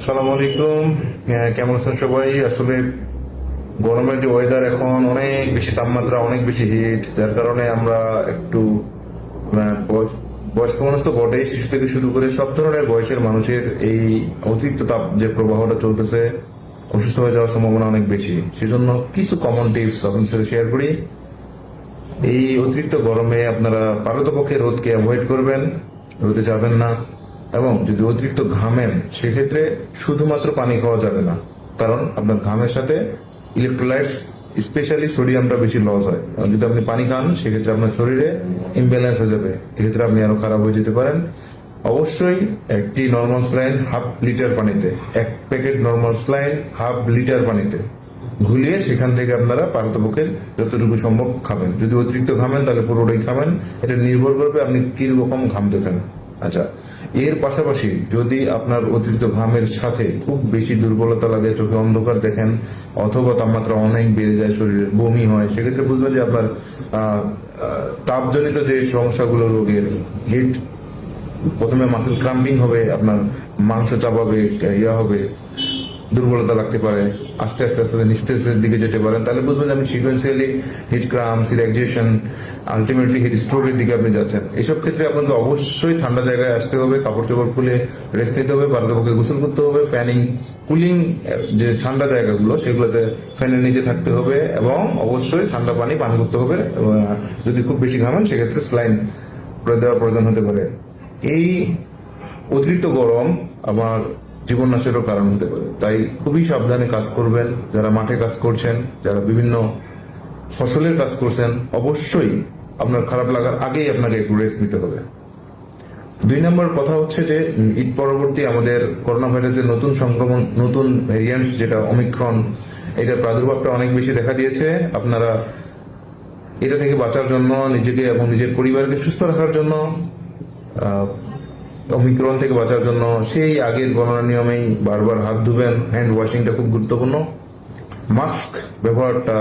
আসসালামু আলাইকুম। কেমন আছেন সবাই? আসলে গরমের যে ওয়েদার এখন অনেক বেশি তাপমাত্রা, অনেক বেশি হিট যার কারণে আমরা একটু বয়স- বয়স্ক মানুষ তো বটেই, শিশু থেকে শুরু করে সব ধরনের বয়সের মানুষের এই অতিরিক্ত তাপ যে প্রবাহটা চলতেছে, অসুস্থ হয়ে যাওয়ার সম্ভাবনা অনেক বেশি। সেজন্য কিছু কমন টিপস আপনার সাথে শেয়ার করি। এই অতিরিক্ত গরমে আপনারা পারতপক্ষে রোদকে অ্যাভয়েড করবেন। রোদে যাবেন না। এবং যদি অতিরিক্ত ঘামেন, সেক্ষেত্রে শুধুমাত্র পানি খাওয়া যাবে না। কারণ আপনার ঘামের সাথে ইলেকট্রোলাইটস স্পেশালি সোডিয়ামটা বেশি লস হয়। যদি আপনি পানি খান, সেক্ষেত্রে আপনার শরীরে ইমব্যালেন্স হয়ে যাবে। এক্ষেত্রে আপনি আরও খারাপ হয়ে যেতে পারেন। অবশ্যই একটি নর্মাল স্লাইন হাফ লিটার পানিতে, এক packet normal saline half litre পানিতে ঘুলিয়ে সেখান থেকে আপনারা পারতপক্ষের যতটুকু সম্ভব খাবেন। যদি অতিরিক্ত ঘামেন, তাহলে পুরোটাই খাবেন। এটা নির্ভর করবে আপনি কীরকম ঘামতেছেন। আচ্ছা এর পাশাপাশি যদি আপনার অতিরিক্ত ঘামের সাথে খুব বেশি দুর্বলতা লাগে, চোখে অন্ধকার দেখেন, অথবা তাপমাত্রা অনেক বেড়ে যায়, শরীরে বমি হয়, সেক্ষেত্রে বুঝবেন যে আপনার তাপজনিত যে সমস্যাগুলো রোগের, হিট, প্রথমে মাসেল ক্রাম্পিং হবে, আপনার মাংস চাপাবে, ইয়া হবে দুর্বলতা লাগতে পারে, আস্তে আস্তে আস্তে নিস্তেজের দিকে যেতে পারেন তাহলে বুঝবেন আপনি সিকোয়েন্সিয়ালি হিট ক্রাম সিলাইজেশন আলটিমেটলি হিট স্ট্রোকের দিকে আপনি যাচ্ছেন। এসব ক্ষেত্রে আপনাকে অবশ্যই ঠান্ডা জায়গায় আসতে হবে, কাপড় চোপড় খুলে রেস্ট নিতে হবে পারতপক্ষে গোসল করতে হবে ফ্যানিং কুলিং যে ঠান্ডা জায়গাগুলো, সেগুলোতে ফ্যানের নিচে থাকতে হবে এবং অবশ্যই ঠান্ডা পানি পান করতে হবে যদি খুব বেশি ঘামান, সেক্ষেত্রে স্লাইন দেওয়ার প্রয়োজন হতে পারে। এই অতিরিক্ত গরম আমার জীবন নাশেরও কারণ হতে পারে। তাই খুবই সাবধানে কাজ করবেন। যারা মাঠে কাজ করছেন, যারা বিভিন্ন ফসলের কাজ করছেন, অবশ্যই আপনার খারাপ লাগার আগেই আপনাকে একটু রেস্ট নিতে হবে। দুই নম্বর কথা হচ্ছে যে, ঈদ পরবর্তী আমাদের করোনা ভাইরাসের নতুন সংক্রমণ, নতুন ভ্যারিয়েন্টস যেটা অমিক্রন এটার প্রাদুর্ভাবটা অনেক বেশি দেখা দিয়েছে। আপনারা এটা থেকে বাঁচার জন্য, নিজেকে এবং নিজের পরিবারকে সুস্থ রাখার জন্য আহ, অমিক্রন থেকে বাঁচার জন্য সেই আগের গণনা নিয়মেই বারবার হাত ধুবেন। হ্যান্ড ওয়াশিংটা খুব গুরুত্বপূর্ণ। মাস্ক ব্যবহারটা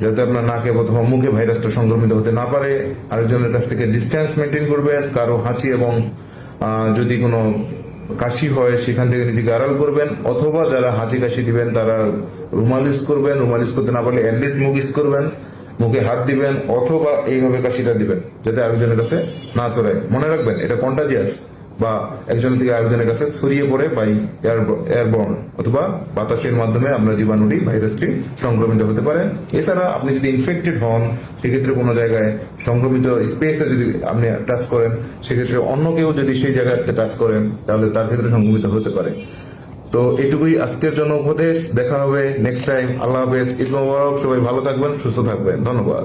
যাতে আপনার নাকে অথবা মুখে ভাইরাসটা সংক্রমিত হতে না পারে। আরেকজনের কাছ থেকে ডিস্টেন্স মেনটেন করবেন কারও হাঁচি এবং যদি কোনো কাশি হয় সেখান থেকে নিজেকে আড়াল করবেন। অথবা যারা হাঁচি কাশি দিবেন তারা রুমাল ইউজ করবেন। রুমাল ইউজ করতে না পারলে অ্যাটলিস্ট মুখ ইউজ করবেন। মুখে হাত দিবেন অথবা এইভাবে কাশিটা দিবেন যাতে আরেকজনের কাছে না ছড়ায়। মনে রাখবেন এটা কন্টাজিয়াস বা একজন থেকে আরেকজনের কাছে ছড়িয়ে পড়ে বাই এয়ারবর্ন অথবা বাতাসের মাধ্যমে আমরা জীবাণুটি ভাইরাসটি সংক্রমিত হতে পারে। এছাড়া আপনি যদি ইনফেক্টেড হন, সেক্ষেত্রে কোনো জায়গায় সংক্রমিত স্পেসে যদি আপনি টাচ করেন, সেক্ষেত্রে অন্য কেউ যদি সেই জায়গাতে টাচ করেন, তাহলে তার ক্ষেত্রে সংক্রমিত হতে পারে। তো এটুকুই আজকের জন্য উপদেশ। দেখা হবে নেক্সট টাইম আল্লাহ হাফেজ। মোবারক। সবাই ভালো থাকবেন, সুস্থ থাকবেন। ধন্যবাদ।